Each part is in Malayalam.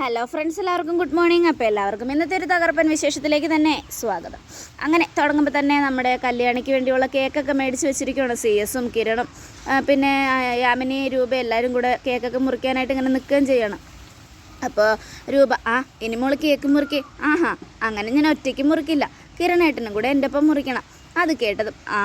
ഹലോ ഫ്രണ്ട്സ് എല്ലാവർക്കും ഗുഡ് മോർണിംഗ് അപ്പോൾ എല്ലാവർക്കും ഇന്നത്തെ ഒരു തകർപ്പൻ വിശേഷത്തിലേക്ക് തന്നെ സ്വാഗതം. അങ്ങനെ തുടങ്ങുമ്പോൾ തന്നെ നമ്മുടെ കല്യാണിക്ക് വേണ്ടിയുള്ള കേക്കൊക്കെ മേടിച്ച് വെച്ചിരിക്കുകയാണ് സി എസും കിരണും പിന്നെ യാമിനി രൂപ എല്ലാവരും കൂടെ കേക്കൊക്കെ മുറിക്കാനായിട്ട് ഇങ്ങനെ നിൽക്കുകയും ചെയ്യണം. അപ്പോൾ രൂപ ആ ഇനി മോൾ കേക്ക് മുറിക്ക്. ആഹാ അങ്ങനെ ഞാൻ ഒറ്റയ്ക്ക് മുറിക്കില്ല. കിരണേട്ടനും കൂടെ എന്റെ ഒപ്പം മുറിക്കണം. അത് കേട്ടതും ആ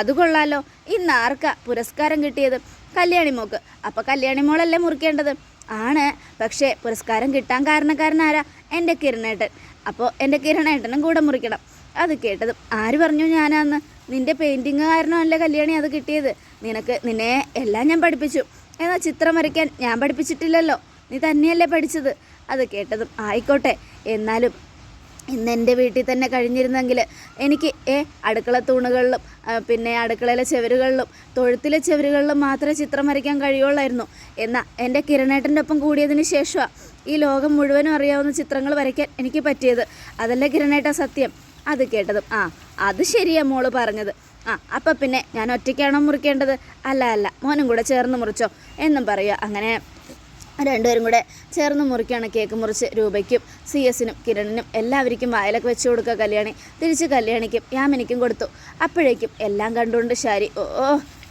അത് കൊള്ളാലോ. ഇന്ന് ആർക്കാ പുരസ്കാരം കിട്ടിയത്? കല്യാണി മോക്ക്. അപ്പോൾ കല്യാണി മോളല്ലേ മുറിക്കേണ്ടത്? ആണ്. പക്ഷേ പുരസ്കാരം കിട്ടാൻ കാരണക്കാരനാരാ? എന്റെ കിരണേട്ടൻ. അപ്പോൾ എന്റെ കിരണേട്ടനും കൂടെ മുറിക്കണം. അത് കേട്ടതും ആര് പറഞ്ഞു ഞാനാന്ന്? നിന്റെ പെയിന്റിങ് അല്ല കല്യാണി അത് കിട്ടിയത്? നിനക്ക് നിന്നെ എല്ലാം ഞാൻ പഠിപ്പിച്ചു. എന്നാൽ ചിത്രം വരയ്ക്കാൻ ഞാൻ പഠിപ്പിച്ചിട്ടില്ലല്ലോ. നീ തന്നെയല്ലേ പഠിച്ചത്? അത് കേട്ടതും ആയിക്കോട്ടെ. എന്നാലും ഇന്ന് എന്റെ വീട്ടിൽ തന്നെ കഴിഞ്ഞിരുന്നെങ്കിൽ എനിക്ക് ഏ അടുക്കള തൂണുകളിലും പിന്നെ അടുക്കളയിലെ ചെവരുകളിലും തൊഴുത്തിലെ ചെവരുകളിലും മാത്രമേ ചിത്രം വരയ്ക്കാൻ കഴിയുള്ളായിരുന്നു എന്നാൽ എന്റെ കിരണേട്ടന്റെ ഒപ്പം കൂടിയതിന് ശേഷമാണ് ഈ ലോകം മുഴുവനും അറിയാവുന്ന ചിത്രങ്ങൾ വരയ്ക്കാൻ എനിക്ക് പറ്റിയത്. അതല്ലേ കിരണേട്ട സത്യം? അത് കേട്ടതും ആ അത് ശരിയാണ് മോൾ പറഞ്ഞത്. ആ അപ്പം പിന്നെ ഞാൻ ഒറ്റയ്ക്കാണോ മുറിക്കേണ്ടത്? അല്ല അല്ല മോനും കൂടെ ചേർന്ന് മുറിച്ചോ എന്നും പറയുക. അങ്ങനെ രണ്ടുപേരും കൂടെ ചേർന്ന് മുറിക്കുകയാണ് കേക്ക് മുറിച്ച് രൂപയ്ക്കും സി എസിനും കിരണിനും എല്ലാവർക്കും വയലൊക്കെ വെച്ച് കൊടുക്കുക കല്യാണി. തിരിച്ച് കല്യാണിക്കും യാമിനിക്കും കൊടുത്തു. അപ്പോഴേക്കും എല്ലാം കണ്ടുകൊണ്ട് ശാരി ഓ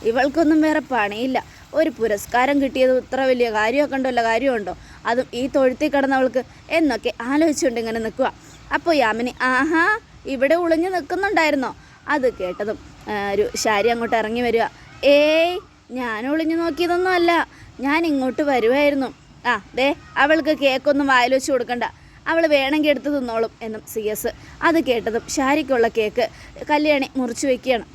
ഇവൾക്കൊന്നും വേറെ പണിയില്ല. ഒരു പുരസ്കാരം കിട്ടിയത് ഇത്ര വലിയ കാര്യമൊക്കെ ഉണ്ടല്ലോ കാര്യമുണ്ടോ അതും ഈ തൊഴുത്തിൽ കിടന്നവൾക്ക്. എന്നൊക്കെ ആലോചിച്ചുകൊണ്ട് ഇങ്ങനെ നിൽക്കുക. അപ്പോൾ യാമിനി ആഹാ ഇവിടെ ഒളിഞ്ഞു നിൽക്കുന്നുണ്ടായിരുന്നോ? അത് കേട്ടതും ഒരു ശാരി അങ്ങോട്ട് ഇറങ്ങി വരിക. ഏയ് ഞാൻ ഒളിഞ്ഞു നോക്കിയതൊന്നും അല്ല ഞാൻ ഇങ്ങോട്ട് വരുമായിരുന്നു ആ ദേ അവൾക്ക് കേക്കൊന്നും വായിൽ വെച്ച് കൊടുക്കണ്ട. അവൾ വേണമെങ്കിൽ എടുത്ത് തിന്നോളും എന്നും സി എസ് അത് കേട്ടതും ഷാരിക്കുള്ള കേക്ക് കല്യാണി മുറിച്ച് വെക്കുകയാണ്.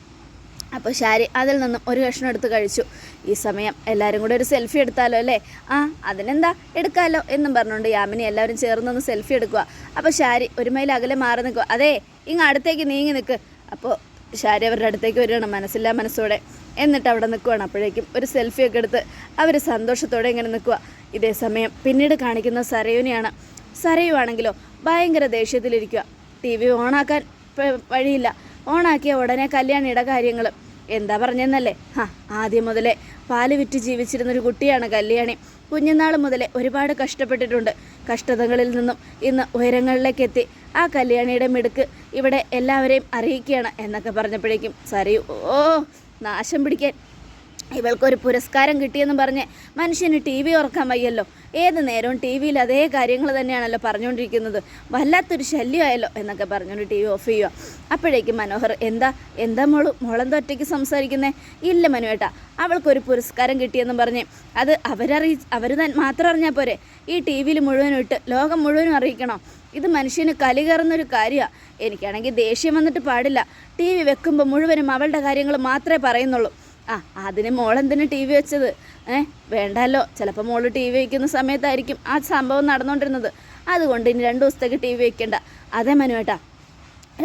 അപ്പോൾ ഷാരി അതിൽ നിന്നും ഒരു കഷ്ണം എടുത്ത് കഴിച്ചു. ഈ സമയം എല്ലാവരും കൂടെ ഒരു സെൽഫി എടുത്താലോ അല്ലേ? ആ അതിനെന്താ? എടുക്കാമല്ലോ എന്നും പറഞ്ഞുകൊണ്ട് യാമിനി എല്ലാവരും ചേർന്നൊന്ന് സെൽഫി എടുക്കുക. അപ്പോൾ ഷാരി ഒരു മൈൽ അകലെ മാറി നിൽക്കുക. അതേ ഇങ്ങ് അടുത്തേക്ക് നീങ്ങി നിൽക്ക്. അപ്പോൾ ഷാരി അവരുടെ അടുത്തേക്ക് വരികയാണ് മനസ്സില്ലാ മനസ്സോടെ. എന്നിട്ട് അവിടെ നിൽക്കുകയാണ് അപ്പോഴേക്കും ഒരു സെൽഫിയൊക്കെ എടുത്ത് അവർ സന്തോഷത്തോടെ ഇങ്ങനെ നിൽക്കുക ഇതേ സമയം പിന്നീട് കാണിക്കുന്ന സരയുനെയാണ്. സരയു ആണെങ്കിലോ ഭയങ്കര ദേഷ്യത്തിലിരിക്കുക ടി വി ഓണാക്കാൻ വഴിയില്ല. ഓണാക്കിയ ഉടനെ കല്യാണിയുടെ കാര്യങ്ങൾ എന്താ പറഞ്ഞെന്നല്ലേ? ഹാ ആദ്യം മുതലേ പാൽ വിറ്റ് ജീവിച്ചിരുന്നൊരു കുട്ടിയാണ് കല്യാണി. കുഞ്ഞുനാൾ മുതലേ ഒരുപാട് കഷ്ടപ്പെട്ടിട്ടുണ്ട്. കഷ്ടതകളിൽ നിന്നും ഇന്ന് ഉയരങ്ങളിലേക്ക് എത്തി. ആ കല്യാണിയുടെ മിടുക്ക് ഇവിടെ എല്ലാവരെയും അറിയിക്കുകയാണ് എന്നൊക്കെ പറഞ്ഞപ്പോഴേക്കും സരയു ഓ നാശം പിടിക്കാൻ. ഇവൾക്കൊരു പുരസ്കാരം കിട്ടിയെന്ന് പറഞ്ഞ് മനുഷ്യന് ടി വി ഓർക്കാൻ വയ്യല്ലോ. ഏത് നേരവും ടി വിയിൽ അതേ കാര്യങ്ങൾ തന്നെയാണല്ലോ പറഞ്ഞുകൊണ്ടിരിക്കുന്നത്. വല്ലാത്തൊരു ശല്യമായല്ലോ എന്നൊക്കെ പറഞ്ഞുകൊണ്ട് ടി വി ഓഫ് ചെയ്യുക അപ്പോഴേക്കും മനോഹർ എന്താ എന്താ മോൾ? മോളെന്താ ഒറ്റയ്ക്ക് സംസാരിക്കുന്നേ? ഇല്ല മനുവേട്ടാ അവൾക്കൊരു പുരസ്കാരം കിട്ടിയെന്ന് പറഞ്ഞ്. അത് അവരറി അവർ മാത്രം അറിഞ്ഞാൽ പോരെ. ഈ ടി വിയിൽ മുഴുവനും ഇട്ട് ലോകം മുഴുവനും അറിയിക്കണം? ഇത് മനുഷ്യന് കലികറന്നൊരു കാര്യമാണ് എനിക്കാണെങ്കിൽ ദേഷ്യം വന്നിട്ട് പാടില്ല. ടി വി വെക്കുമ്പോൾ മുഴുവനും അവളുടെ കാര്യങ്ങൾ മാത്രമേ പറയുന്നുള്ളൂ. ആ അതിന് മോളെന്തിന് ടി വി വെച്ചത്? ഏ വേണ്ടല്ലോ. ചിലപ്പോൾ മോൾ ടി വി വയ്ക്കുന്ന സമയത്തായിരിക്കും ആ സംഭവം നടന്നുകൊണ്ടിരുന്നത് അതുകൊണ്ട് ഇനി രണ്ട് ദിവസത്തേക്ക് ടി വി വയ്ക്കേണ്ട അതേ മനുവേട്ടാ.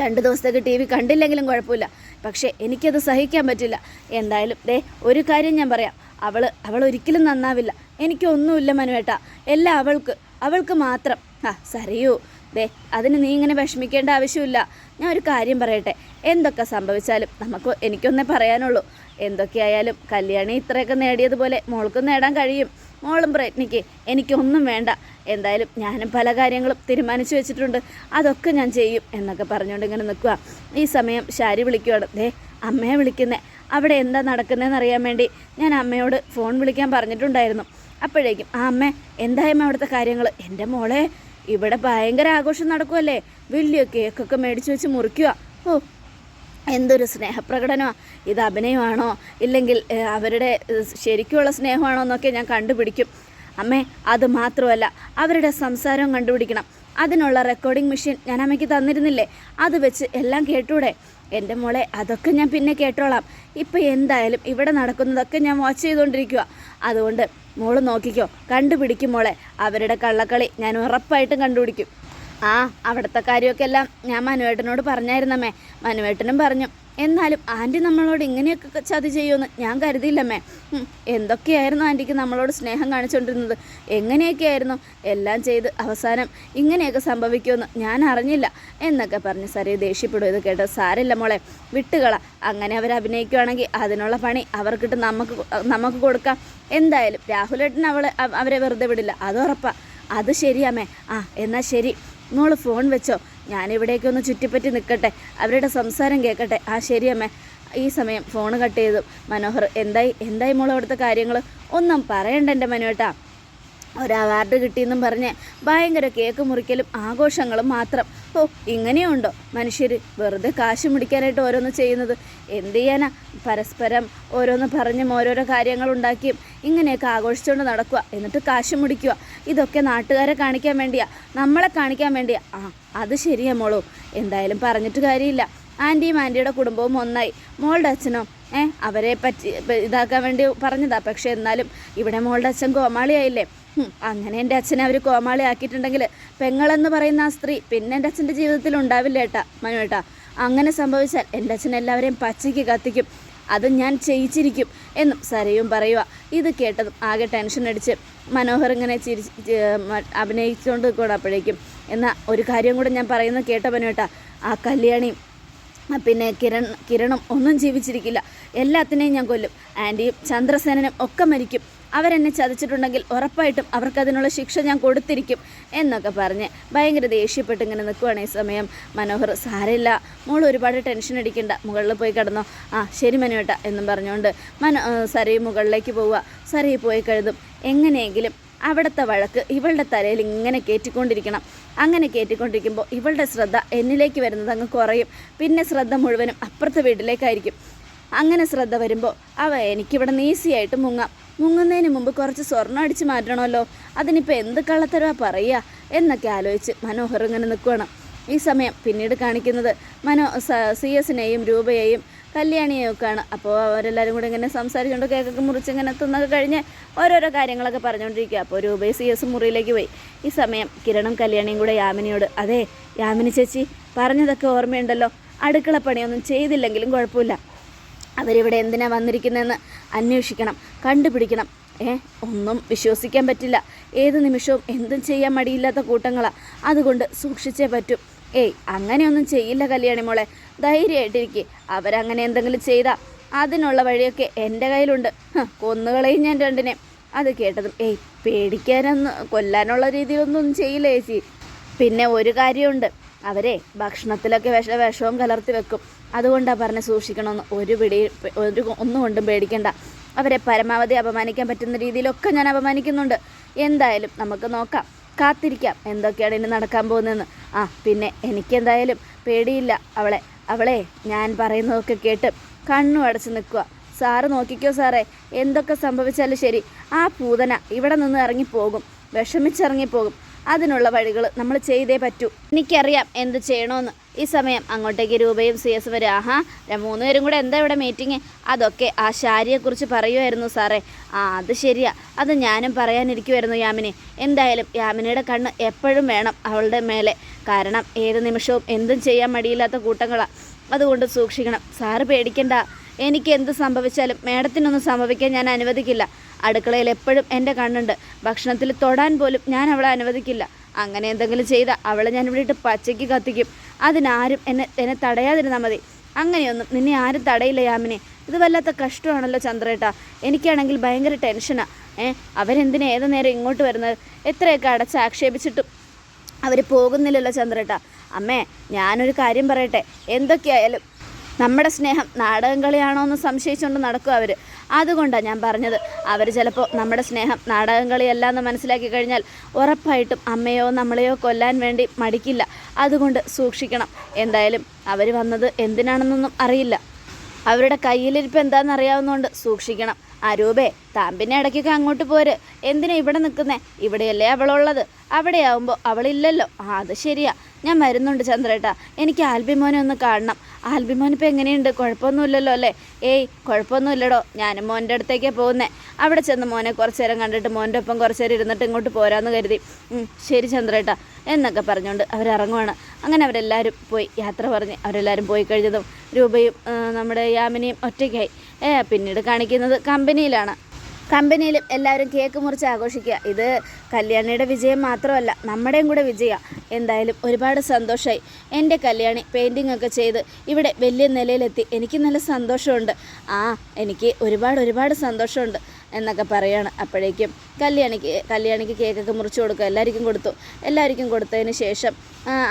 രണ്ട് ദിവസത്തേക്ക് ടി വി കണ്ടില്ലെങ്കിലും കുഴപ്പമില്ല. പക്ഷേ എനിക്കത് സഹിക്കാൻ പറ്റില്ല. എന്തായാലും ദേ ഒരു കാര്യം ഞാൻ പറയാം. അവൾ അവൾ ഒരിക്കലും നന്നാവില്ല. എനിക്കൊന്നുമില്ല മനുവേട്ട. എല്ലാം അവൾക്ക് അവൾക്ക് മാത്രം. ആ സറിയൂ ദേ അതിന് നീ ഇങ്ങനെ വിഷമിക്കേണ്ട ആവശ്യമില്ല. ഞാൻ ഒരു കാര്യം പറയട്ടെ. എന്തൊക്കെ സംഭവിച്ചാലും നമുക്ക് എനിക്കൊന്നേ പറയാനുള്ളൂ. എന്തൊക്കെയായാലും കല്യാണി ഇത്രയൊക്കെ നേടിയതുപോലെ മോൾക്കും നേടാൻ കഴിയും. മോളും പ്രയത്നിക്ക്. എനിക്കൊന്നും വേണ്ട. എന്തായാലും ഞാനും പല കാര്യങ്ങളും തീരുമാനിച്ചു വെച്ചിട്ടുണ്ട്. അതൊക്കെ ഞാൻ ചെയ്യും എന്നൊക്കെ പറഞ്ഞുകൊണ്ട് ഇങ്ങനെ നിൽക്കുക ഈ സമയം ശാരി വിളിക്കുവാണ്. ദേ അമ്മയെ വിളിക്കുന്നേ. അവിടെ എന്താ നടക്കുന്നതെന്ന് അറിയാൻ വേണ്ടി ഞാൻ അമ്മയോട് ഫോൺ വിളിക്കാൻ പറഞ്ഞിട്ടുണ്ടായിരുന്നു. അപ്പോഴേക്കും ആ അമ്മ എന്തായാലും അവിടുത്തെ കാര്യങ്ങൾ എന്റെ മോളെ ഇവിടെ ഭയങ്കര ആഘോഷം നടക്കുമല്ലേ വലിയ കേക്കൊക്കെ മേടിച്ചു വെച്ച് മുറിക്കുക ഓ എന്തൊരു സ്നേഹപ്രകടനമാണ് ഇത് അഭിനയമാണോ? ഇല്ലെങ്കിൽ അവരുടെ ശരിക്കുമുള്ള സ്നേഹമാണോ എന്നൊക്കെ ഞാൻ കണ്ടുപിടിക്കും. അമ്മേ അത് മാത്രമല്ല അവരുടെ സംസാരം കണ്ടുപിടിക്കണം. അതിനുള്ള റെക്കോർഡിംഗ് മെഷീൻ ഞാൻ അമ്മയ്ക്ക് തന്നിരുന്നില്ലേ? അത് വെച്ച് എല്ലാം കേട്ടൂടെ? എന്റെ മോളെ അതൊക്കെ ഞാൻ പിന്നെ കേട്ടോളാം. ഇപ്പം എന്തായാലും ഇവിടെ നടക്കുന്നതൊക്കെ ഞാൻ വാച്ച് ചെയ്തുകൊണ്ടിരിക്കുക അതുകൊണ്ട് മോൾ നോക്കിക്കോ. കണ്ടുപിടിക്കും മോളെ. അവരുടെ കള്ളക്കളി ഞാൻ ഉറപ്പായിട്ടും കണ്ടുപിടിക്കും. ആ അവിടുത്തെ കാര്യമൊക്കെ എല്ലാം ഞാൻ മനുവേട്ടനോട് പറഞ്ഞായിരുന്നമ്മേ. മനുവേട്ടനും പറഞ്ഞു എന്നാലും ആന്റി നമ്മളോട് ഇങ്ങനെയൊക്കെ ചതി ചെയ്യുമെന്ന് ഞാൻ കരുതിയില്ലമ്മേ. എന്തൊക്കെയായിരുന്നു ആന്റിക്ക് നമ്മളോട് സ്നേഹം കാണിച്ചുകൊണ്ടിരുന്നത് എങ്ങനെയൊക്കെയായിരുന്നു എല്ലാം ചെയ്ത് അവസാനം ഇങ്ങനെയൊക്കെ സംഭവിക്കുമെന്ന് ഞാൻ അറിഞ്ഞില്ല. എന്നൊക്കെ പറഞ്ഞ് സാറേ ദേഷ്യപ്പെടും ഇത് കേട്ടോ സാരല്ല മോളെ. വിട്ടുകള. അങ്ങനെ അവർ അഭിനയിക്കുകയാണെങ്കിൽ അതിനുള്ള പണി അവർക്കിട്ട് നമുക്ക് നമുക്ക് കൊടുക്കാം. എന്തായാലും രാഹുലേട്ടൻ അവളെ അവ- അവരെ വെറുതെ വിടില്ല. അത് ഉറപ്പാ. അത് ശരിയാമേ ആ എന്നാൽ ശരി. മോൾ ഫോൺ വെച്ചോ. ഞാനിവിടേക്ക് ഒന്ന് ചുറ്റിപ്പറ്റി നിൽക്കട്ടെ അവരുടെ സംസാരം കേൾക്കട്ടെ ആ ശരിയമ്മേ ഈ സമയം ഫോൺ കട്ട് ചെയ്തു. മനോഹർ എന്തായി എന്തായി മോൾ അവിടുത്തെ കാര്യങ്ങൾ ഒന്നും പറയണ്ട എന്റെ മനുവേട്ടാ ഒരു അവാർഡ് കിട്ടിയെന്നും പറഞ്ഞ് ഭയങ്കര കേക്ക് മുറിക്കലും ആഘോഷങ്ങളും മാത്രം. ഓ ഇങ്ങനെയുണ്ടോ? മനുഷ്യർ വെറുതെ കാശ് മുടിക്കാനായിട്ട് ഓരോന്ന് ചെയ്യുന്നത്. എന്ത് ചെയ്യാനാ? പരസ്പരം ഓരോന്ന് പറഞ്ഞും ഓരോരോ കാര്യങ്ങൾ ഉണ്ടാക്കിയും ഇങ്ങനെയൊക്കെ ആഘോഷിച്ചുകൊണ്ട് നടക്കുക എന്നിട്ട് കാശ് മുടിക്കുക. ഇതൊക്കെ നാട്ടുകാരെ കാണിക്കാൻ വേണ്ടിയാ. നമ്മളെ കാണിക്കാൻ വേണ്ടിയാ. ആ അത് ശരിയാ മോളൂ. എന്തായാലും പറഞ്ഞിട്ട് കാര്യമില്ല. ആന്റിയും ആന്റിയുടെ കുടുംബവും ഒന്നായി. മോളുടെ അച്ഛനോ? ഏ അവരെ പറ്റി ഇതാക്കാൻ വേണ്ടി പറഞ്ഞതാ. പക്ഷേ എന്നാലും ഇവിടെ മോളുടെ അച്ഛൻ കോമാളിയായില്ലേ അങ്ങനെ എന്റെ അച്ഛനെ അവർ കോമാളി ആക്കിയിട്ടുണ്ടെങ്കിൽ പെങ്ങളെന്ന് പറയുന്ന ആ സ്ത്രീ പിന്നെ എന്റെ അച്ഛന്റെ ജീവിതത്തിൽ ഉണ്ടാവില്ല ഏട്ടാ മനുവേട്ടാ അങ്ങനെ സംഭവിച്ചാൽ എന്റെ അച്ഛൻ എല്ലാവരെയും പച്ചയ്ക്ക് കത്തിക്കും. അത് ഞാൻ ചെയ്യിച്ചിരിക്കും എന്നും സരയും പറയുക ഇത് കേട്ടതും ആകെ ടെൻഷൻ അടിച്ച് മനോഹർ ഇങ്ങനെ ചിരി അഭിനയിച്ചുകൊണ്ട് നിൽക്കണം അപ്പോഴേക്കും. എന്നാൽ ഒരു കാര്യം കൂടെ ഞാൻ പറയുന്നത് കേട്ട മനുവേട്ടാ ആ കല്യാണിയും പിന്നെ കിരൺ കിരണും ഒന്നും ജീവിച്ചിരിക്കില്ല. എല്ലാത്തിനെയും ഞാൻ കൊല്ലും. ആന്റിയും ചന്ദ്രസേനനും ഒക്കെ മരിക്കും. അവരെന്നെ ചതിച്ചിട്ടുണ്ടെങ്കിൽ ഉറപ്പായിട്ടും അവർക്കതിനുള്ള ശിക്ഷ ഞാൻ കൊടുത്തിരിക്കും എന്നൊക്കെ പറഞ്ഞ് ഭയങ്കര ദേഷ്യപ്പെട്ട് ഇങ്ങനെ നിൽക്കുവാണ് ഈ സമയം. മനോഹർ സാരമില്ല. മോൾ ഒരുപാട് ടെൻഷൻ അടിക്കണ്ട. മുകളിൽ പോയി കിടന്നോ. ആ ശരി മനുവേട്ട എന്നും പറഞ്ഞുകൊണ്ട് മനോ സരയി മുകളിലേക്ക് പോവുക. സരയി പോയി കഴുതും. എങ്ങനെയെങ്കിലും അവിടുത്തെ വഴക്ക് ഇവളുടെ തലയിൽ ഇങ്ങനെ കയറ്റിക്കൊണ്ടിരിക്കണം അങ്ങനെ കയറ്റിക്കൊണ്ടിരിക്കുമ്പോൾ ഇവളുടെ ശ്രദ്ധ എന്നിലേക്ക് വരുന്നത് അങ്ങ് കുറയും. പിന്നെ ശ്രദ്ധ മുഴുവനും അപ്പുറത്തെ വീട്ടിലേക്കായിരിക്കും. അങ്ങനെ ശ്രദ്ധ വരുമ്പോൾ അവ എനിക്കിവിടെ നീസിയായിട്ട് മുങ്ങാം. മുങ്ങുന്നതിന് മുമ്പ് കുറച്ച് സ്വർണം അടിച്ച് മാറ്റണമല്ലോ. അതിനിപ്പോൾ എന്ത് കള്ളത്തരവാ പറയുക എന്നൊക്കെ ആലോചിച്ച് മനോഹർ ഇങ്ങനെ നിൽക്കുകയാണ് ഈ സമയം പിന്നീട് കാണിക്കുന്നത് മനോ സി എസിനെയും രൂപയെയും കല്യാണിയെയും ഒക്കെയാണ് അപ്പോൾ അവരെല്ലാവരും കൂടി ഇങ്ങനെ സംസാരിച്ചുകൊണ്ട് കേക്കൊക്കെ മുറിച്ച് ഇങ്ങനെ തിന്നൊക്കെ കഴിഞ്ഞ് ഓരോരോ കാര്യങ്ങളൊക്കെ പറഞ്ഞുകൊണ്ടിരിക്കുക. അപ്പോൾ രൂപയും സി എസ് മുറിയിലേക്ക് പോയി. ഈ സമയം കിരണും കല്യാണിയും കൂടെ യാമിനിയോട് അതെ യാമിനി ചേച്ചി പറഞ്ഞതൊക്കെ ഓർമ്മയുണ്ടല്ലോ. അടുക്കള പണിയൊന്നും ചെയ്തില്ലെങ്കിലും കുഴപ്പമില്ല. അവരിവിടെ എന്തിനാണ് വന്നിരിക്കുന്നതെന്ന് അന്വേഷിക്കണം കണ്ടുപിടിക്കണം. ഏ ഒന്നും വിശ്വസിക്കാൻ പറ്റില്ല. ഏത് നിമിഷവും എന്തും ചെയ്യാൻ മടിയില്ലാത്ത കൂട്ടങ്ങളാണ് അതുകൊണ്ട് സൂക്ഷിച്ചേ പറ്റൂ. ഏയ് അങ്ങനെയൊന്നും ചെയ്യില്ല കല്യാണി മോളെ. ധൈര്യമായിട്ടിരിക്കെ. അവരങ്ങനെ എന്തെങ്കിലും ചെയ്താൽ അതിനുള്ള വഴിയൊക്കെ എന്റെ കയ്യിലുണ്ട്. കൊന്നുകളയും ഞാൻ രണ്ടിനെ. അത് കേട്ടതും ഏയ് പേടിക്കാനൊന്നും കൊല്ലാനുള്ള രീതിയിലൊന്നും ചെയ്യില്ല ചേച്ചി. പിന്നെ ഒരു കാര്യമുണ്ട്. അവരെ ഭക്ഷണത്തിലൊക്കെ വിഷ വിഷവും കലർത്തി വെക്കും. അതുകൊണ്ടാണ് പറഞ്ഞ് സൂക്ഷിക്കണമെന്ന്. ഒരു പിടി ഒരു ഒന്നും കൊണ്ടും പേടിക്കണ്ട. അവരെ പരമാവധി അപമാനിക്കാൻ പറ്റുന്ന രീതിയിലൊക്കെ ഞാൻ അപമാനിക്കുന്നുണ്ട്. എന്തായാലും നമുക്ക് നോക്കാം. കാത്തിരിക്കാം. എന്തൊക്കെയാണ് ഇനി നടക്കാൻ പോകുന്നതെന്ന്? ആ പിന്നെ എനിക്കെന്തായാലും പേടിയില്ല. അവളെ അവളെ ഞാൻ പറയുന്നതൊക്കെ കേട്ട് കണ്ണു അടച്ച് നിൽക്കുക. സാറ് നോക്കിക്കോ സാറേ എന്തൊക്കെ സംഭവിച്ചാലും ശരി. ആ പൂതന ഇവിടെ നിന്ന് ഇറങ്ങിപ്പോകും. വിഷമിച്ചിറങ്ങിപ്പോകും. അതിനുള്ള വഴികൾ നമ്മൾ ചെയ്തേ പറ്റൂ. എനിക്കറിയാം എന്ത് ചെയ്യണമെന്ന് ഈ സമയം അങ്ങോട്ടേക്ക് രൂപയും സി എസ് വരും. ആഹാ മൂന്ന് പേരും കൂടെ എന്താ ഇവിടെ മീറ്റിംഗ് അതൊക്കെ ആ ശാരിയെക്കുറിച്ച് പറയുമായിരുന്നു സാറേ. ആ അത് ശരിയാ. അത് ഞാനും പറയാനിരിക്കുമായിരുന്നു യാമിനി. എന്തായാലും യാമിനിയുടെ കണ്ണ് എപ്പോഴും വേണം അവളുടെ മേലെ. കാരണം ഏത് നിമിഷവും എന്തും ചെയ്യാൻ മടിയില്ലാത്ത കൂട്ടങ്ങളാണ് അതുകൊണ്ട് സൂക്ഷിക്കണം. സാറ് പേടിക്കണ്ട. എനിക്ക് എന്ത് സംഭവിച്ചാലും മേഡത്തിനൊന്നും സംഭവിക്കാൻ ഞാൻ അനുവദിക്കില്ല. അടുക്കളയിൽ എപ്പോഴും എന്റെ കണ്ണുണ്ട്. ഭക്ഷണത്തിൽ തൊടാൻ പോലും ഞാൻ അവളെ അനുവദിക്കില്ല. അങ്ങനെ എന്തെങ്കിലും ചെയ്താൽ അവളെ ഞാൻ ഇവിടെ ഇട്ട് പച്ചയ്ക്ക് കത്തിക്കും. അതിനാരും എന്നെ എന്നെ തടയാതിരുന്നാൽ മതി. അങ്ങനെയൊന്നും നിന്നെ ആരും തടയില്ല യാമിനെ. ഇത് വല്ലാത്ത കഷ്ടമാണല്ലോ ചന്ദ്രേട്ടാ. എനിക്കാണെങ്കിൽ ഭയങ്കര ടെൻഷനാണ് ഏ അവരെന്തിനാ ഏത് നേരം ഇങ്ങോട്ട് വരുന്നത്? എത്രയൊക്കെ അടച്ച് ആക്ഷേപിച്ചിട്ടും അവർ പോകുന്നില്ലല്ലോ ചന്ദ്രേട്ട. അമ്മേ ഞാനൊരു കാര്യം പറയട്ടെ. എന്തൊക്കെയായാലും നമ്മുടെ സ്നേഹം നാടകം കളിയാണോ എന്ന് സംശയിച്ചുകൊണ്ട് നടക്കും അവർ അതുകൊണ്ടാണ് ഞാൻ പറഞ്ഞത്. അവർ ചിലപ്പോൾ നമ്മുടെ സ്നേഹം നാടകം കളിയല്ല എന്ന് മനസ്സിലാക്കി കഴിഞ്ഞാൽ ഉറപ്പായിട്ടും അമ്മയോ നമ്മളെയോ കൊല്ലാൻ വേണ്ടി മടിക്കില്ല. അതുകൊണ്ട് സൂക്ഷിക്കണം. എന്തായാലും അവർ വന്നത് എന്തിനാണെന്നൊന്നും അറിയില്ല. അവരുടെ കയ്യിലിരിപ്പ് എന്താണെന്ന് അറിയാവുന്നതുകൊണ്ട് സൂക്ഷിക്കണം അരൂപേ താൻ പിന്നെ ഇടയ്ക്കൊക്കെ അങ്ങോട്ട് പോര്. എന്തിനാ ഇവിടെ നിൽക്കുന്നേ ഇവിടെയല്ലേ അവളുള്ളത്? അവിടെയാവുമ്പോൾ അവളില്ലല്ലോ. ആ അത് ശരിയാ. ഞാൻ വരുന്നുണ്ട് ചന്ദ്രേട്ടാ. എനിക്ക് ആൽബിമോനെ ഒന്ന് കാണണം. ആൽബിമോൻ ഇപ്പം എങ്ങനെയുണ്ട്? കുഴപ്പമൊന്നുമില്ലല്ലോ അല്ലേ? ഏയ് കുഴപ്പമൊന്നുമില്ലടോ. ഞാനും മോന്റെ അടുത്തേക്കാണ് പോകുന്നത് അവിടെ ചെന്ന് മോനെ കുറച്ച് നേരം കണ്ടിട്ട് മോന്റെ ഒപ്പം കുറച്ച് നേരം ഇരുന്നിട്ട് ഇങ്ങോട്ട് പോരാന്ന് കരുതി. ശരി ചന്ദ്രേട്ടാ. എന്നൊക്കെ പറഞ്ഞുകൊണ്ട് അവരിറങ്ങുവാണ്. അങ്ങനെ അവരെല്ലാവരും പോയി. യാത്ര പറഞ്ഞ് അവരെല്ലാവരും പോയി കഴിഞ്ഞതും രൂപയും നമ്മുടെ യാമിനിയും ഒറ്റയ്ക്കായി. പിന്നീട് കാണിക്കുന്നത് കമ്പനിയിലാണ്. കമ്പനിയിലും എല്ലാവരും കേക്ക് മുറിച്ച് ആഘോഷിക്കുക. ഇത് കല്യാണിയുടെ വിജയം മാത്രമല്ല നമ്മുടെയും കൂടെ വിജയം. എന്തായാലും ഒരുപാട് സന്തോഷമായി എന്റെ കല്യാണി പെയിന്റിംഗ് ഒക്കെ ചെയ്ത് ഇവിടെ വലിയ നിലയിലെത്തി. എനിക്ക് നല്ല സന്തോഷമുണ്ട്. ആ എനിക്ക് ഒരുപാട് ഒരുപാട് സന്തോഷമുണ്ട് എന്നൊക്കെ പറയാണ്. അപ്പോഴേക്കും കല്യാണിക്ക് കല്യാണിക്ക് കേക്കൊക്കെ മുറിച്ച് കൊടുക്കുക. എല്ലാവർക്കും കൊടുത്തു. എല്ലാവർക്കും കൊടുത്തതിന് ശേഷം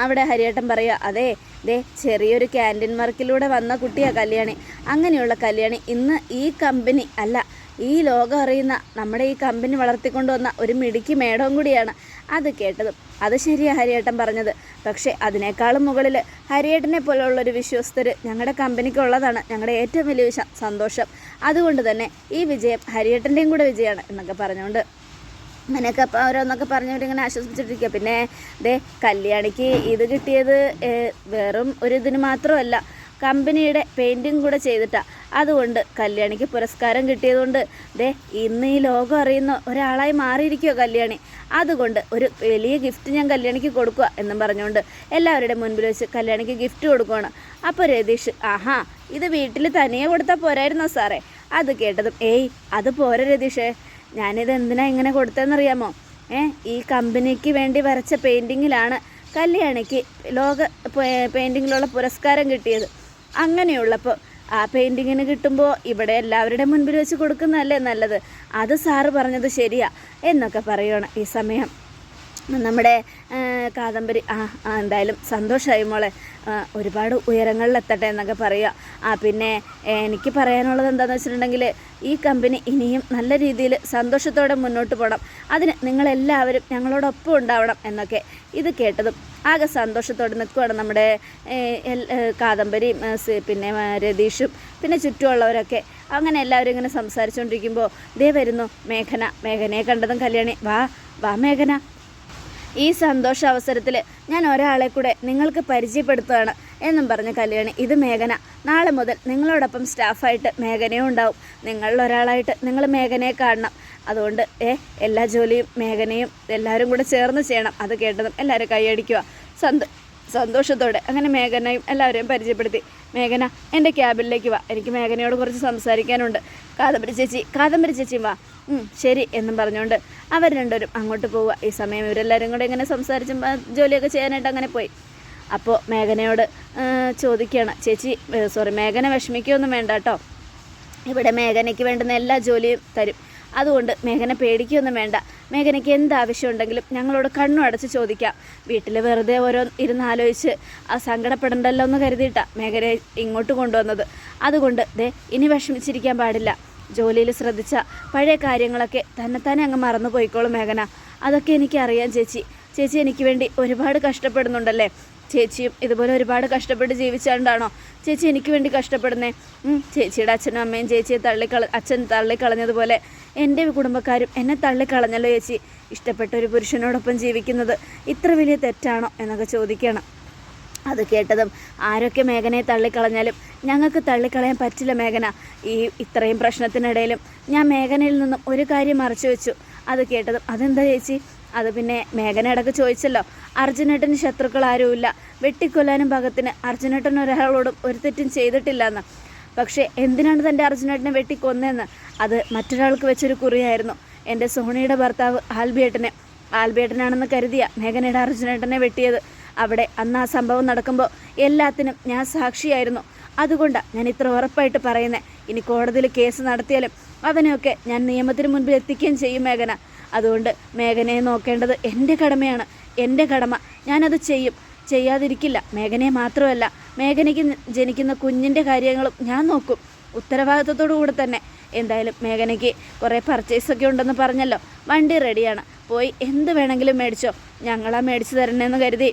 അവിടെ ഹരിയേട്ടൻ പറയുക അതെ ദേ ചെറിയൊരു ക്യാന്റീൻ വർക്കിലൂടെ വന്ന കുട്ടിയാണ് കല്യാണി. അങ്ങനെയുള്ള കല്യാണി ഇന്ന് ഈ കമ്പനി അല്ല ഈ ലോകം അറിയുന്ന നമ്മുടെ ഈ കമ്പനി വളർത്തിക്കൊണ്ടുവന്ന ഒരു മിടുക്കി മേടവും കൂടിയാണ് അത് കേട്ടതും. അത് ശരിയാണ് ഹരിയേട്ടൻ പറഞ്ഞത്. പക്ഷേ അതിനേക്കാളും മുകളിൽ ഹരിയേട്ടനെ പോലുള്ളൊരു വിശ്വസ്തർ ഞങ്ങളുടെ കമ്പനിക്കുള്ളതാണ് ഞങ്ങളുടെ ഏറ്റവും വലിയ സന്തോഷം. അതുകൊണ്ട് തന്നെ ഈ വിജയം ഹരിയേട്ടന്റെയും കൂടെ വിജയമാണ് എന്നൊക്കെ പറഞ്ഞുകൊണ്ട് അങ്ങനെയൊക്കെ ഓരോന്നൊക്കെ പറഞ്ഞവരിങ്ങനെ ആശ്വസിച്ചിട്ടിരിക്കുക പിന്നെ ദേ കല്യാണിക്ക് ഇത് കിട്ടിയത് വെറും ഒരു ഇതിന് മാത്രമല്ല കമ്പനിയുടെ പെയിന്റിങ് കൂടെ ചെയ്തിട്ടാണ് അതുകൊണ്ട് കല്യാണിക്ക് പുരസ്കാരം കിട്ടിയതുകൊണ്ട് ദേ ഇന്ന് ഈ ലോകം അറിയുന്ന ഒരാളായി മാറിയിരിക്കുമോ കല്യാണി. അതുകൊണ്ട് ഒരു വലിയ ഗിഫ്റ്റ് ഞാൻ കല്യാണിക്ക് കൊടുക്കുക എന്നും പറഞ്ഞുകൊണ്ട് എല്ലാവരുടെ മുൻപിൽ വെച്ച് കല്യാണിക്ക് ഗിഫ്റ്റ് കൊടുക്കുകയാണ് അപ്പോൾ രതീഷ് ആഹാ ഇത് വീട്ടിൽ തനിയെ കൊടുത്താൽ പോരായിരുന്നോ സാറേ? അത് കേട്ടതും ഏയ് അത് പോരാ രതീഷേ. ഞാനിത് എന്തിനാ ഇങ്ങനെ കൊടുത്തതെന്നറിയാമോ? ഏ ഈ കമ്പനിക്ക് വേണ്ടി വരച്ച പെയിന്റിങ്ങിലാണ് കല്യാണിക്ക് ലോക പെയിന്റിങ്ങിലുള്ള പുരസ്കാരം കിട്ടിയത്. അങ്ങനെയുള്ളപ്പോൾ ആ പെയിന്റിങ്ങിന് കിട്ടുമ്പോൾ ഇവിടെ എല്ലാവരുടെ മുൻപിൽ വെച്ച് കൊടുക്കുന്നതല്ലേ നല്ലത്? അത് സാറ് പറഞ്ഞത് ശരിയാ. എന്നൊക്കെ പറയുകയാണ് ഈ സമയം. നമ്മുടെ കാദംബരി ആ എന്തായാലും സന്തോഷമായി മോളെ. ഒരുപാട് ഉയരങ്ങളിലെത്തട്ടെ എന്നൊക്കെ പറയുക. ആ പിന്നെ എനിക്ക് പറയാനുള്ളത് എന്താണെന്ന് വെച്ചിട്ടുണ്ടെങ്കിൽ ഈ കമ്പനി ഇനിയും നല്ല രീതിയിൽ സന്തോഷത്തോടെ മുന്നോട്ട് പോകണം അതിന് നിങ്ങളെല്ലാവരും ഞങ്ങളോടൊപ്പം ഉണ്ടാവണം എന്നൊക്കെ ഇത് കേട്ടതും ആകെ സന്തോഷത്തോടെ നിൽക്കുകയാണ് നമ്മുടെ കാദംബരിയും പിന്നെ രതീഷും പിന്നെ ചുറ്റുമുള്ളവരൊക്കെ. അങ്ങനെ എല്ലാവരും ഇങ്ങനെ സംസാരിച്ചുകൊണ്ടിരിക്കുമ്പോൾ ദേ വരുന്നു മേഘന. മേഘനയെ കണ്ടതും കല്യാണി. വാ വാ മേഘന. ഈ സന്തോഷ അവസരത്തിൽ ഞാൻ ഒരാളെ കൂടെ നിങ്ങൾക്ക് പരിചയപ്പെടുത്തുകയാണ് എന്നും പറഞ്ഞ കല്യാണി. ഇത് മേഘന. നാളെ മുതൽ നിങ്ങളോടൊപ്പം സ്റ്റാഫായിട്ട് മേഘനയും ഉണ്ടാവും. നിങ്ങളിൽ ഒരാളായിട്ട് നിങ്ങൾ മേഘനയെ കാണണം. അതുകൊണ്ട് ഏ എല്ലാ ജോലിയും മേഘനയും എല്ലാവരും കൂടെ ചേർന്ന് ചെയ്യണം. അത് കേട്ടതും എല്ലാവരും കൈയടിക്കുക. സന്തോ സന്തോഷത്തോടെ അങ്ങനെ മേഘനയും എല്ലാവരെയും പരിചയപ്പെടുത്തി. മേഘന എന്റെ ക്യാബിനിലേക്ക് വാ. എനിക്ക് മേഘനയോട് കുറച്ച് സംസാരിക്കാനുണ്ട്. കാദംബരി ചേച്ചി കാദംബരി ചേച്ചി വാ. ശരി എന്നും പറഞ്ഞുകൊണ്ട് അവർ രണ്ടുപേരും അങ്ങോട്ട് പോവുക. ഈ സമയം ഇവരെല്ലാവരും കൂടെ ഇങ്ങനെ സംസാരിച്ചും ജോലിയൊക്കെ ചെയ്യാനായിട്ട് അങ്ങനെ പോയി. അപ്പോൾ മേഘനയോട് ചോദിക്കുകയാണ്. ചേച്ചി സോറി മേഘന വിഷമിക്കുകയൊന്നും വേണ്ട കേട്ടോ. ഇവിടെ മേഘനയ്ക്ക് വേണ്ടുന്ന എല്ലാ ജോലിയും തരും. അതുകൊണ്ട് മേഘന പേടിക്കൊന്നും വേണ്ട. മേഘനയ്ക്ക് എന്ത് ആവശ്യമുണ്ടെങ്കിലും ഞങ്ങളോട് കണ്ണു അടച്ച് ചോദിക്കാം. വീട്ടിൽ വെറുതെ ഓരോ ഇരുന്ന് ആലോചിച്ച് ആ സങ്കടപ്പെടണ്ടല്ലോ എന്ന് കരുതിയിട്ടാ മേഘനയെ ഇങ്ങോട്ട് കൊണ്ടുവന്നത്. അതുകൊണ്ട് ദേ ഇനി വിഷമിച്ചിരിക്കാൻ പാടില്ല. ജോലിയിൽ ശ്രദ്ധിച്ച പഴയ കാര്യങ്ങളൊക്കെ തന്നെ തന്നെ അങ്ങ് മറന്നു പോയിക്കോളും മേഘന. അതൊക്കെ എനിക്കറിയാം ചേച്ചി. ചേച്ചി എനിക്ക് വേണ്ടി ഒരുപാട് കഷ്ടപ്പെടുന്നുണ്ടല്ലേ? ചേച്ചിയും ഇതുപോലെ ഒരുപാട് കഷ്ടപ്പെട്ട് ജീവിച്ചുകൊണ്ടാണോ ചേച്ചി എനിക്ക് വേണ്ടി കഷ്ടപ്പെടുന്നേ. ചേച്ചിയുടെ അച്ഛനും അമ്മയും ചേച്ചിയെ തള്ളിക്കള അച്ഛൻ തള്ളിക്കളഞ്ഞതുപോലെ എന്റെ കുടുംബക്കാരും എന്നെ തള്ളിക്കളഞ്ഞല്ലോ ചേച്ചി. ഇഷ്ടപ്പെട്ട ഒരു പുരുഷനോടൊപ്പം ജീവിക്കുന്നത് ഇത്ര വലിയ തെറ്റാണോ എന്നൊക്കെ ചോദിക്കണം. അത് കേട്ടതും ആരൊക്കെ മേഘനയെ തള്ളിക്കളഞ്ഞാലും ഞങ്ങൾക്ക് തള്ളിക്കളയാൻ പറ്റില്ല മേഘന. ഈ ഇത്രയും പ്രശ്നത്തിനിടയിലും ഞാൻ മേഘനയിൽ നിന്നും ഒരു കാര്യം മറച്ചു വെച്ചു. അത് കേട്ടതും അതെന്താ ചേച്ചി? അത് പിന്നെ മേഘന ഇടയ്ക്ക് ചോദിച്ചല്ലോ അർജുനേട്ടന് ശത്രുക്കൾ ആരുമില്ല. വെട്ടിക്കൊല്ലാനും ഭാഗത്തിന് അർജുനേട്ടൻ ഒരാളോടും ഒരു തെറ്റും ചെയ്തിട്ടില്ല എന്ന് പക്ഷേ എന്തിനാണ് തന്റെ അർജുനേട്ടനെ വെട്ടിക്കൊന്നതെന്ന്? അത് മറ്റൊരാൾക്ക് വെച്ചൊരു കുറിയായിരുന്നു. എന്റെ സോണിയുടെ ഭർത്താവ് ആൽബിയേട്ടനെ. ആൽബിയേട്ടനാണെന്ന് കരുതിയ മേഘനയുടെ അർജുനേട്ടനെ വെട്ടിയത്. അവിടെ അന്ന് ആ സംഭവം നടക്കുമ്പോൾ എല്ലാത്തിനും ഞാൻ സാക്ഷിയായിരുന്നു. അതുകൊണ്ടാണ് ഞാൻ ഇത്ര ഉറപ്പായിട്ട് പറയുന്നത് ഇനി കോടതിയിൽ കേസ് നടത്തിയാലും അവനെയൊക്കെ ഞാൻ നിയമത്തിന് മുൻപിൽ എത്തിക്കുകയും ചെയ്യും മേഘന. അതുകൊണ്ട് മേഘനയെ നോക്കേണ്ടത് എന്റെ കടമയാണ് എന്റെ കടമ. ഞാനത് ചെയ്യും. ചെയ്യാതിരിക്കില്ല. മേഘനയെ മാത്രമല്ല മേഘനയ്ക്ക് ജനിക്കുന്ന കുഞ്ഞിന്റെ കാര്യങ്ങളും ഞാൻ നോക്കും. ഉത്തരവാദിത്വത്തോടു കൂടെ തന്നെ. എന്തായാലും മേഘനയ്ക്ക് കുറേ പർച്ചേസൊക്കെ ഉണ്ടെന്ന് പറഞ്ഞല്ലോ. വണ്ടി റെഡിയാണ് പോയി എന്ത് വേണമെങ്കിലും മേടിച്ചോ. ഞങ്ങളാ മേടിച്ചു തരണേന്ന് കരുതി.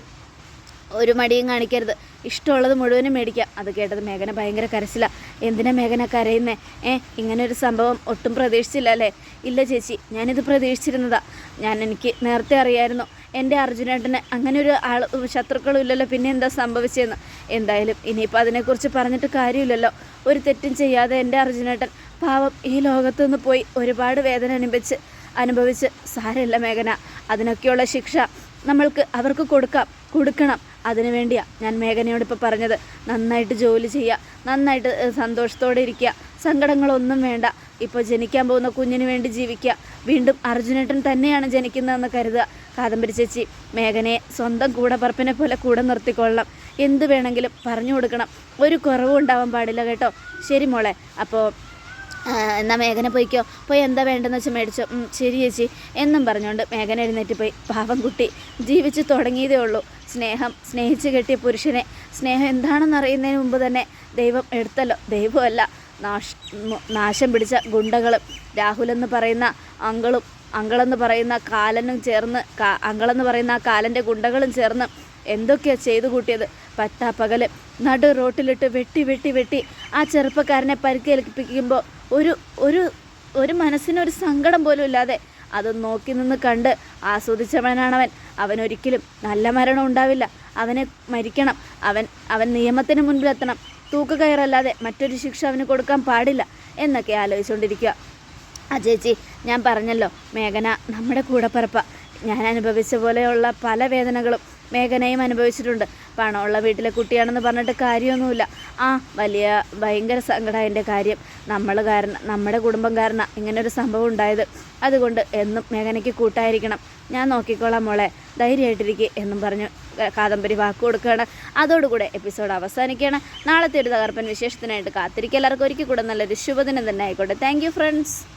ഒരു മടിയും കാണിക്കരുത്. ഇഷ്ടമുള്ളത് മുഴുവനും മേടിക്കാം അത് കേട്ടത് മേഘന ഭയങ്കര കരച്ചില. എന്തിനാ മേഘന കരയുന്നേ? ഏ ഇങ്ങനെ ഒരു സംഭവം ഒട്ടും പ്രതീക്ഷിച്ചില്ല അല്ലേ? ഇല്ല ചേച്ചി ഞാനിത് പ്രതീക്ഷിച്ചിരുന്നതാ. ഞാൻ എനിക്ക് നേരത്തെ അറിയായിരുന്നു. എന്റെ അർജുനേട്ടന് അങ്ങനെ ഒരു ആൾ ശത്രുക്കളും ഇല്ലല്ലോ. പിന്നെ എന്താ സംഭവിച്ചതെന്ന് എന്തായാലും ഇനിയിപ്പോൾ അതിനെക്കുറിച്ച് പറഞ്ഞിട്ട് കാര്യമില്ലല്ലോ. ഒരു തെറ്റും ചെയ്യാതെ എന്റെ അർജുനേട്ടൻ പാവം ഈ ലോകത്തു നിന്ന് പോയി ഒരുപാട് വേദന അനുഭവിച്ച് അനുഭവിച്ച്. സാരമില്ല മേഘന. അതിനൊക്കെയുള്ള ശിക്ഷ നമ്മൾക്ക് അവർക്ക് കൊടുക്കാം. കൊടുക്കണം. അതിനു വേണ്ടിയാണ് ഞാൻ മേഘനയോട് ഇപ്പോൾ പറഞ്ഞത്. നന്നായിട്ട് ജോലി ചെയ്യുക നന്നായിട്ട് സന്തോഷത്തോടെ ഇരിക്കുക സങ്കടങ്ങളൊന്നും വേണ്ട. ഇപ്പോൾ ജനിക്കാൻ പോകുന്ന കുഞ്ഞിന് വേണ്ടി ജീവിക്കുക വീണ്ടും അർജുനേട്ടൻ തന്നെയാണ് ജനിക്കുന്നതെന്ന് കരുതുക. കാദംബരി ചേച്ചി മേഘനയെ സ്വന്തം കൂടപ്പറപ്പിനെ പോലെ കൂടെ നിർത്തിക്കൊള്ളണം. എന്ത് വേണമെങ്കിലും പറഞ്ഞു കൊടുക്കണം. ഒരു കുറവും ഉണ്ടാവാൻ പാടില്ല കേട്ടോ. ശരി മോളെ. അപ്പോൾ മേഘനെ മേഘന പോയിക്കോ. പോയി എന്താ വേണ്ടെന്ന് വെച്ചാൽ മേടിച്ചോ. ശരി ചേച്ചി. എന്നും പറഞ്ഞുകൊണ്ട് മേഘന എഴുന്നേറ്റ് പോയി. പാവം കുട്ടി. ജീവിച്ച് തുടങ്ങിയതേ ഉള്ളൂ. സ്നേഹം സ്നേഹിച്ച് കെട്ടിയ പുരുഷനെ. സ്നേഹം എന്താണെന്ന് അറിയുന്നതിന് മുമ്പ് തന്നെ ദൈവം എടുത്തല്ലോ. ദൈവമല്ല നാശ നാശം പിടിച്ച ഗുണ്ടകളും രാഹുലെന്ന് പറയുന്ന അങ്കളും അങ്കളെന്ന് പറയുന്ന കാലനും ചേർന്ന് കാ- അങ്കളെന്ന് പറയുന്ന ആ കാലന്റെ ഗുണ്ടകളും ചേർന്ന് എന്തൊക്കെയാണ് ചെയ്തു കൂട്ടിയത്? പട്ടാപ്പകൽ നടു റോട്ടിലിട്ട് വെട്ടി വെട്ടി വെട്ടി ആ ചെറുപ്പക്കാരനെ പരിക്കേൽപ്പിക്കുമ്പോൾ ഒരു ഒരു ഒരു മനസ്സിനൊരു സങ്കടം പോലും ഇല്ലാതെ അത് നോക്കി നിന്ന് കണ്ട് ആസ്വദിച്ചവനാണവൻ. അവനൊരിക്കലും നല്ല മരണം ഉണ്ടാവില്ല. അവനെ മരിക്കണം. അവൻ അവൻ നിയമത്തിന് മുൻപിലെത്തണം തൂക്കുകയറല്ലാതെ മറ്റൊരു ശിക്ഷ അവന് കൊടുക്കാൻ പാടില്ല എന്നൊക്കെ ആലോചിച്ചുകൊണ്ടിരിക്കുക ആ ചേച്ചി ഞാൻ പറഞ്ഞല്ലോ മേഘന നമ്മുടെ കൂടപ്പിറപ്പ. ഞാൻ അനുഭവിച്ച പോലെയുള്ള പല വേദനകളും മേഘനയും അനുഭവിച്ചിട്ടുണ്ട്. പണമുള്ള വീട്ടിലെ കുട്ടിയാണെന്ന് പറഞ്ഞിട്ട് കാര്യമൊന്നുമില്ല. ആ വലിയ ഭയങ്കര സങ്കടം എന്റെ കാര്യം. നമ്മൾ കാരണം നമ്മുടെ കുടുംബം കാരണം ഇങ്ങനൊരു സംഭവം ഉണ്ടായത്. അതുകൊണ്ട് എന്നും മേഘനയ്ക്ക് കൂട്ടായിരിക്കണം. ഞാൻ നോക്കിക്കോളാം മോളെ. ധൈര്യമായിട്ടിരിക്കുക എന്നും പറഞ്ഞു കാദംബരി വാക്ക് കൊടുക്കുകയാണ്. അതോടുകൂടെ എപ്പിസോഡ് അവസാനിക്കുകയാണ്. നാളത്തെ ഒരു തകർപ്പൻ വിശേഷത്തിനായിട്ട് കാത്തിരിക്കുക എല്ലാവർക്കും ഒരിക്കൽ കൂടെ നല്ലൊരു ശുഭദിനം തന്നെ ആയിക്കോട്ടെ. Thank friends